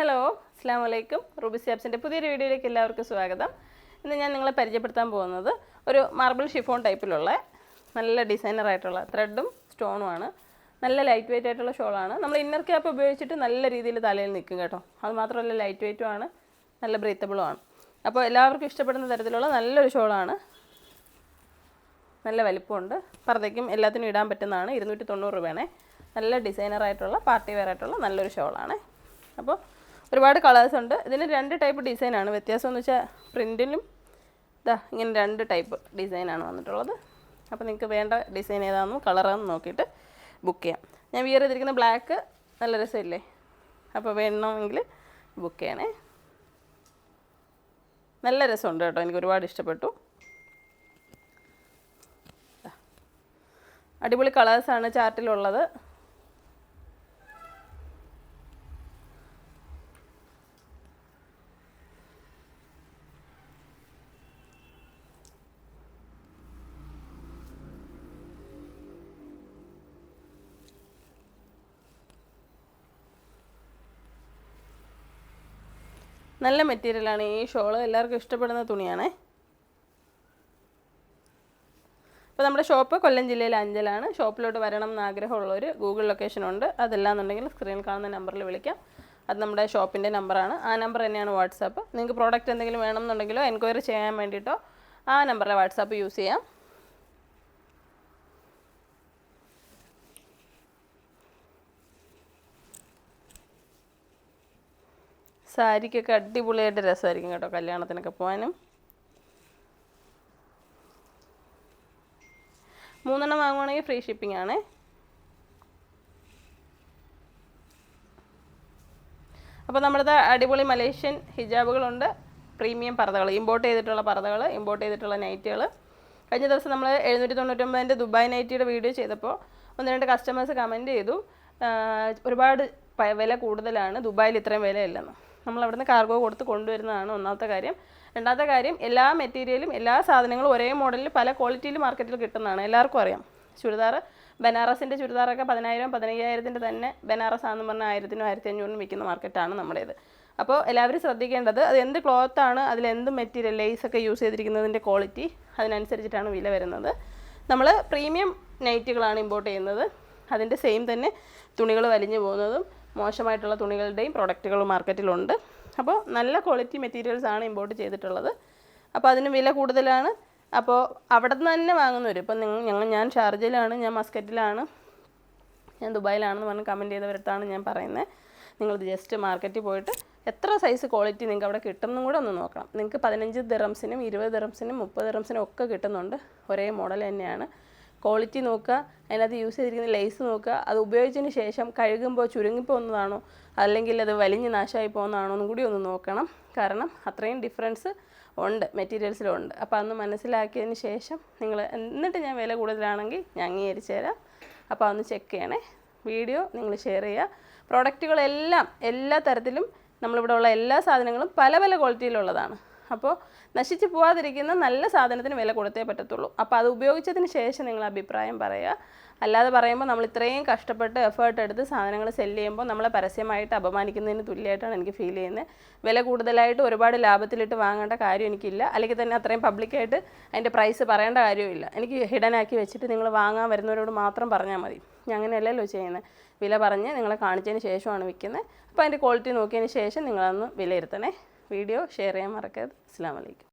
Hello അസ്സാം വലൈക്കും Ruby സ്യാബ്സിന്റെ പുതിയൊരു വീഡിയോയിലേക്ക് എല്ലാവർക്കും സ്വാഗതം. ഇന്ന് ഞാൻ നിങ്ങളെ പരിചയപ്പെടുത്താൻ പോകുന്നത് ഒരു മാർബിൾ ഷിഫോൺ ടൈപ്പിലുള്ള നല്ല ഡിസൈനറായിട്ടുള്ള ത്രെഡും സ്റ്റോണുമാണ് നല്ല ലൈറ്റ് വെയിറ്റ് ആയിട്ടുള്ള ഷോളാണ് നമ്മൾ ഇന്നർ ക്യാപ്പ് ഉപയോഗിച്ചിട്ട് നല്ല രീതിയിൽ തലയിൽ നിൽക്കും കേട്ടോ. അത് മാത്രമല്ല ലൈറ്റ് വെയിറ്റും ആണ് നല്ല ബ്രീത്തബിളും ആണ്. അപ്പോൾ എല്ലാവർക്കും ഇഷ്ടപ്പെടുന്ന തരത്തിലുള്ള നല്ലൊരു ഷോളാണ് നല്ല വലിപ്പമുണ്ട് പർദ്ദയ്ക്കും എല്ലാത്തിനും ഇടാൻ പറ്റുന്നതാണ്. ഇരുന്നൂറ്റി തൊണ്ണൂറ് രൂപയാണേ. നല്ല ഡിസൈനറായിട്ടുള്ള പാർട്ടി വെയർ ആയിട്ടുള്ള നല്ലൊരു ഷോളാണ് അപ്പോൾ ഒരുപാട് കളേഴ്സ് ഉണ്ട്. ഇതിന് രണ്ട് ടൈപ്പ് ഡിസൈനാണ് വ്യത്യാസം എന്ന് വെച്ചാൽ പ്രിന്റിലും ഇതാ ഇങ്ങനെ രണ്ട് ടൈപ്പ് ഡിസൈനാണ് വന്നിട്ടുള്ളത്. അപ്പോൾ നിങ്ങൾക്ക് വേണ്ട ഡിസൈൻ ഏതാണെന്നും കളറാണെന്ന് നോക്കിയിട്ട് ബുക്ക് ചെയ്യാം. ഞാൻ വിയർ ചെയ്തിരിക്കുന്ന ബ്ലാക്ക് നല്ല രസമില്ലേ? അപ്പോൾ വേണമെങ്കിൽ ബുക്ക് ചെയ്യണേ. നല്ല രസമുണ്ട് കേട്ടോ. എനിക്ക് ഒരുപാട് ഇഷ്ടപ്പെട്ടു. അടിപൊളി കളേഴ്സാണ് ചാർട്ടിലുള്ളത് നല്ല മെറ്റീരിയലാണ് ഈ ഷോൾ എല്ലാവർക്കും ഇഷ്ടപ്പെടുന്ന തുണിയാണ്. അപ്പോൾ നമ്മുടെ ഷോപ്പ് കൊല്ലം ജില്ലയിലെ അഞ്ചലാണ്. ഷോപ്പിലോട്ട് വരണം എന്ന് ആഗ്രഹമുള്ളവർ ഗൂഗിൾ ലൊക്കേഷൻ ഉണ്ട്. അതല്ലാന്നുണ്ടെങ്കിൽ സ്ക്രീനിൽ കാണുന്ന നമ്പറിൽ വിളിക്കാം. അത് നമ്മുടെ ഷോപ്പിന്റെ നമ്പറാണ് ആ നമ്പർ തന്നെയാണ് വാട്സാപ്പ്. നിങ്ങൾക്ക് പ്രോഡക്റ്റ് എന്തെങ്കിലും വേണമെന്നുണ്ടെങ്കിലോ എൻക്വയറി ചെയ്യാൻ വേണ്ടിയിട്ടോ ആ നമ്പറിലെ വാട്സാപ്പ് യൂസ് ചെയ്യാം. സാരിക്കൊക്കെ അടിപൊളിയായിട്ട് രസമായിരിക്കും കേട്ടോ കല്യാണത്തിനൊക്കെ പോകാനും. മൂന്നെണ്ണം വാങ്ങുവാണെങ്കിൽ ഫ്രീ ഷിപ്പിംഗ് ആണ്. അപ്പോൾ നമ്മുടെ അടിപൊളി മലേഷ്യൻ ഹിജാബുകളുണ്ട്. പ്രീമിയം പർദ്ദകൾ ഇമ്പോർട്ട് ചെയ്തിട്ടുള്ള പർദ്ദകൾ ഇമ്പോർട്ട് ചെയ്തിട്ടുള്ള നൈറ്റുകൾ. കഴിഞ്ഞ ദിവസം നമ്മൾ എഴുന്നൂറ്റി തൊണ്ണൂറ്റൊമ്പതിന്റെ ദുബായ് നൈറ്റിയുടെ വീഡിയോ ചെയ്തപ്പോൾ ഒന്ന് രണ്ട് കസ്റ്റമേഴ്സ് കമന്റ് ചെയ്തു. ഒരുപാട് വില കൂടുതലാണ് ദുബായിൽ ഇത്രയും വിലയില്ലെന്ന്. നമ്മൾ അവിടുന്ന് കാർഗോ കൊടുത്ത് കൊണ്ടുവരുന്നതാണ് ഒന്നാമത്തെ കാര്യം. രണ്ടാമത്തെ കാര്യം എല്ലാ മെറ്റീരിയലും എല്ലാ സാധനങ്ങളും ഒരേ മോഡലിൽ പല ക്വാളിറ്റിയിൽ മാർക്കറ്റിൽ കിട്ടുന്നതാണ്. എല്ലാവർക്കും അറിയാം. ചുരിദാർ ബനാറസിന്റെ ചുരിദാറൊക്കെ പതിനായിരം പതിനയ്യായിരത്തിന്റെ തന്നെ ബനാറസ് ആണെന്ന് പറഞ്ഞാൽ ആയിരത്തിനും ആയിരത്തി അഞ്ഞൂറിനും വിൽക്കുന്ന മാർക്കറ്റാണ് നമ്മുടേത്. അപ്പോൾ എല്ലാവരും ശ്രദ്ധിക്കേണ്ടത് അത് എന്ത് ക്ലോത്താണ് അതിൽ എന്ത് മെറ്റീരിയൽ ലേസ് ഒക്കെ യൂസ് ചെയ്തിരിക്കുന്നതിന്റെ ക്വാളിറ്റി അതിനനുസരിച്ചിട്ടാണ് വില വരുന്നത്. നമ്മൾ പ്രീമിയം നൈറ്റുകളാണ് ഇമ്പോർട്ട് ചെയ്യുന്നത്. അതിന്റെ സെയിം തന്നെ തുണികൾ വലിഞ്ഞു പോകുന്നതും മോശമായിട്ടുള്ള തുണികളുടെയും പ്രൊഡക്റ്റുകൾ മാർക്കറ്റിലുണ്ട്. അപ്പോൾ നല്ല ക്വാളിറ്റി മെറ്റീരിയൽസ് ആണ് ഇമ്പോർട്ട് ചെയ്തിട്ടുള്ളത്. അപ്പോൾ അതിന് വില കൂടുതലാണ്. അപ്പോൾ അവിടെ നിന്ന് തന്നെ വാങ്ങുന്നവർ ഇപ്പം നിങ്ങൾ ഞങ്ങൾ ഞാൻ ഷാർജയിലാണ് ഞാൻ മസ്ക്കറ്റിലാണ് ഞാൻ ദുബായിലാണെന്ന് പറഞ്ഞ് കമന്റ് ചെയ്തവരടുത്താണ് ഞാൻ പറയുന്നത്. നിങ്ങൾ ജസ്റ്റ് മാർക്കറ്റിൽ പോയിട്ട് എത്ര സൈസ് ക്വാളിറ്റി നിങ്ങൾക്ക് അവിടെ കിട്ടുമെന്നും കൂടെ ഒന്ന് നോക്കണം. നിങ്ങൾക്ക് പതിനഞ്ച് ദിറംസിനും ഇരുപത് ദിറംസിനും മുപ്പത് ദിറംസിനും ഒക്കെ കിട്ടുന്നുണ്ട്. ഒരേ മോഡൽ തന്നെയാണ്. ക്വാളിറ്റി നോക്കുക അതിനകത്ത് യൂസ് ചെയ്തിരിക്കുന്ന ലേസ് നോക്കുക അത് ഉപയോഗിച്ചതിന് ശേഷം കഴുകുമ്പോൾ ചുരുങ്ങി പോകുന്നതാണോ അല്ലെങ്കിൽ അത് വലിഞ്ഞ് നാശമായി പോകുന്നതാണോ എന്നും കൂടി ഒന്ന് നോക്കണം. കാരണം അത്രയും ഡിഫറൻസ് ഉണ്ട് മെറ്റീരിയൽസിലുണ്ട് അപ്പോൾ അതൊന്ന് മനസ്സിലാക്കിയതിന് ശേഷം നിങ്ങൾ എന്നിട്ട് ഞാൻ വില കൂടുതലാണെങ്കിൽ ഞാൻ അംഗീകരിച്ചു തരാം. അപ്പോൾ അതൊന്ന് ചെക്ക് ചെയ്യണേ. വീഡിയോ നിങ്ങൾ ഷെയർ ചെയ്യുക. പ്രോഡക്റ്റുകളെല്ലാം എല്ലാ തരത്തിലും നമ്മളിവിടെ ഉള്ള എല്ലാ സാധനങ്ങളും പല പല ക്വാളിറ്റിയിലുള്ളതാണ് അപ്പോൾ നശിച്ചു പോവാതിരിക്കുന്ന നല്ല സാധനത്തിന് വില കൊടുത്തേ പറ്റത്തുള്ളൂ. അപ്പോൾ അത് ഉപയോഗിച്ചതിന് ശേഷം നിങ്ങൾ അഭിപ്രായം പറയുക. അല്ലാതെ പറയുമ്പോൾ നമ്മൾ ഇത്രയും കഷ്ടപ്പെട്ട് എഫേർട്ട് എടുത്ത് സാധനങ്ങൾ സെല്ല് ചെയ്യുമ്പോൾ നമ്മളെ പരസ്യമായിട്ട് അപമാനിക്കുന്നതിന് തുല്യമായിട്ടാണ് എനിക്ക് ഫീൽ ചെയ്യുന്നത്. വില കൂടുതലായിട്ട് ഒരുപാട് ലാഭത്തിലിട്ട് വാങ്ങേണ്ട കാര്യം എനിക്കില്ല. അല്ലെങ്കിൽ തന്നെ അത്രയും പബ്ലിക്കായിട്ട് അതിന്റെ പ്രൈസ് പറയേണ്ട കാര്യമില്ല എനിക്ക് ഹിഡൻ ആക്കി വെച്ചിട്ട് നിങ്ങൾ വാങ്ങാൻ വരുന്നവരോട് മാത്രം പറഞ്ഞാൽ മതി. ഞാൻ അങ്ങനെയല്ലല്ലോ ചെയ്യുന്നത്. വില പറഞ്ഞ് നിങ്ങളെ കാണിച്ചതിന് ശേഷമാണ് വിൽക്കുന്നത്. അപ്പോൾ അതിന്റെ ക്വാളിറ്റി നോക്കിയതിന് ശേഷം നിങ്ങളൊന്ന് വിലയിരുത്തണേ. വീഡിയോ ഷെയർ ചെയ്യാൻ മറക്കരുത്. അസ്സാം വലൈക്കും